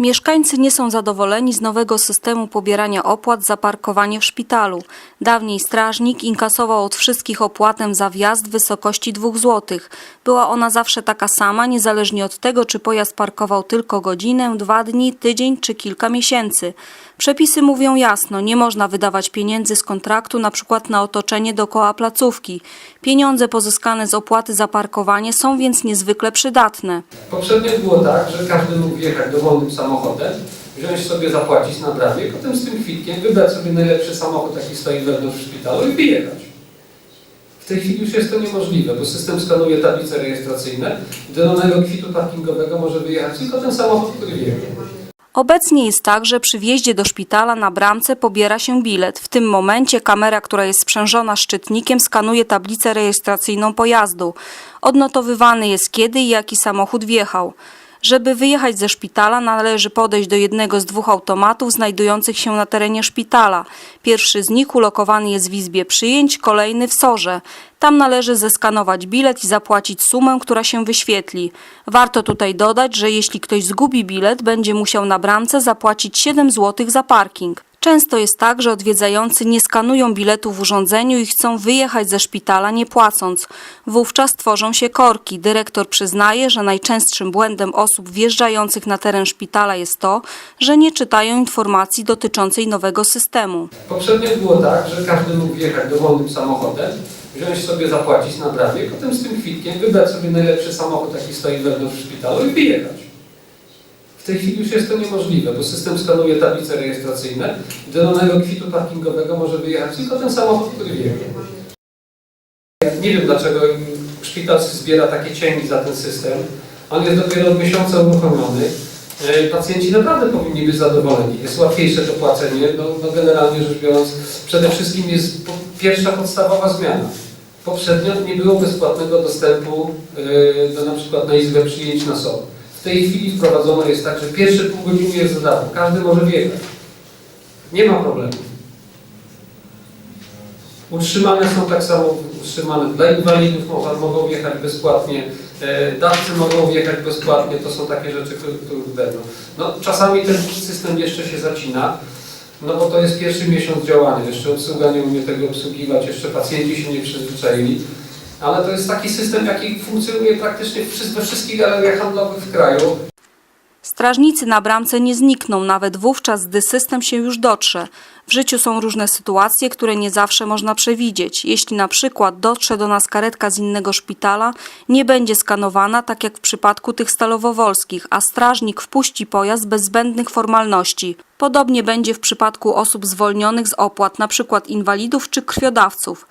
Mieszkańcy nie są zadowoleni z nowego systemu pobierania opłat za parkowanie w szpitalu. Dawniej strażnik inkasował od wszystkich opłatę za wjazd w wysokości 2 zł. Była ona zawsze taka sama, niezależnie od tego, czy pojazd parkował tylko godzinę, dwa dni, tydzień czy kilka miesięcy. Przepisy mówią jasno, nie można wydawać pieniędzy z kontraktu na przykład na otoczenie dookoła placówki. Pieniądze pozyskane z opłaty za parkowanie są więc niezwykle przydatne. Poprzednio było tak, że każdy mógł wjechać dowolnym samochodem, wziąć sobie, zapłacić na brawie, potem z tym kwitkiem wybrać sobie najlepszy samochód, jaki stoi wewnątrz szpitalu i wyjechać. W tej chwili już jest to niemożliwe, bo system skanuje tablice rejestracyjne i do danego kwitu parkingowego może wyjechać tylko ten samochód, który wjechał. Obecnie jest tak, że przy wjeździe do szpitala na bramce pobiera się bilet. W tym momencie kamera, która jest sprzężona szczytnikiem, skanuje tablicę rejestracyjną pojazdu. Odnotowywany jest kiedy i jaki samochód wjechał. Żeby wyjechać ze szpitala, należy podejść do jednego z dwóch automatów znajdujących się na terenie szpitala. Pierwszy z nich ulokowany jest w izbie przyjęć, kolejny w sorze. Tam należy zeskanować bilet i zapłacić sumę, która się wyświetli. Warto tutaj dodać, że jeśli ktoś zgubi bilet, będzie musiał na bramce zapłacić 7 zł za parking. Często jest tak, że odwiedzający nie skanują biletu w urządzeniu i chcą wyjechać ze szpitala nie płacąc. Wówczas tworzą się korki. Dyrektor przyznaje, że najczęstszym błędem osób wjeżdżających na teren szpitala jest to, że nie czytają informacji dotyczącej nowego systemu. Poprzednio było tak, że każdy mógł wjechać dowolnym samochodem, wziąć sobie, zapłacić na brawie, potem z tym kwitkiem wybrać sobie najlepszy samochód, jaki stoi wewnątrz szpitalu i wyjechać. W tej chwili już jest to niemożliwe, bo system skanuje tablice rejestracyjne i do danego kwitu parkingowego może wyjechać tylko ten samochód, który wjechał. Nie wiem dlaczego szpital zbiera takie cięgi za ten system. On jest dopiero od miesiąca uruchomiony. E, Pacjenci naprawdę powinni być zadowoleni. Jest łatwiejsze to płacenie. No, no generalnie rzecz biorąc, przede wszystkim jest pierwsza podstawowa zmiana. Poprzednio nie było bezpłatnego dostępu e, do na przykład na izbę przyjęć na SOR. W tej chwili wprowadzono jest tak, że pierwsze pół godziny jest za darmo. Każdy może wjechać. Nie ma problemu. Utrzymane są tak samo utrzymane dla inwalidów, mogą, wjechać bezpłatnie, e, dawcy mogą wjechać bezpłatnie, to są takie rzeczy, które będą. No, czasami ten system jeszcze się zacina, no bo to jest pierwszy miesiąc działania, jeszcze obsługa nie umie tego obsługiwać, jeszcze pacjenci się nie przyzwyczaili, ale to jest taki system, jaki funkcjonuje praktycznie we wszystkich galeriach handlowych w kraju. Strażnicy na bramce nie znikną, nawet wówczas, gdy system się już dotrze. W życiu są różne sytuacje, które nie zawsze można przewidzieć. Jeśli na przykład dotrze do nas karetka z innego szpitala, nie będzie skanowana, tak jak w przypadku tych stalowowolskich, a strażnik wpuści pojazd bez zbędnych formalności. Podobnie będzie w przypadku osób zwolnionych z opłat, przykład inwalidów czy krwiodawców.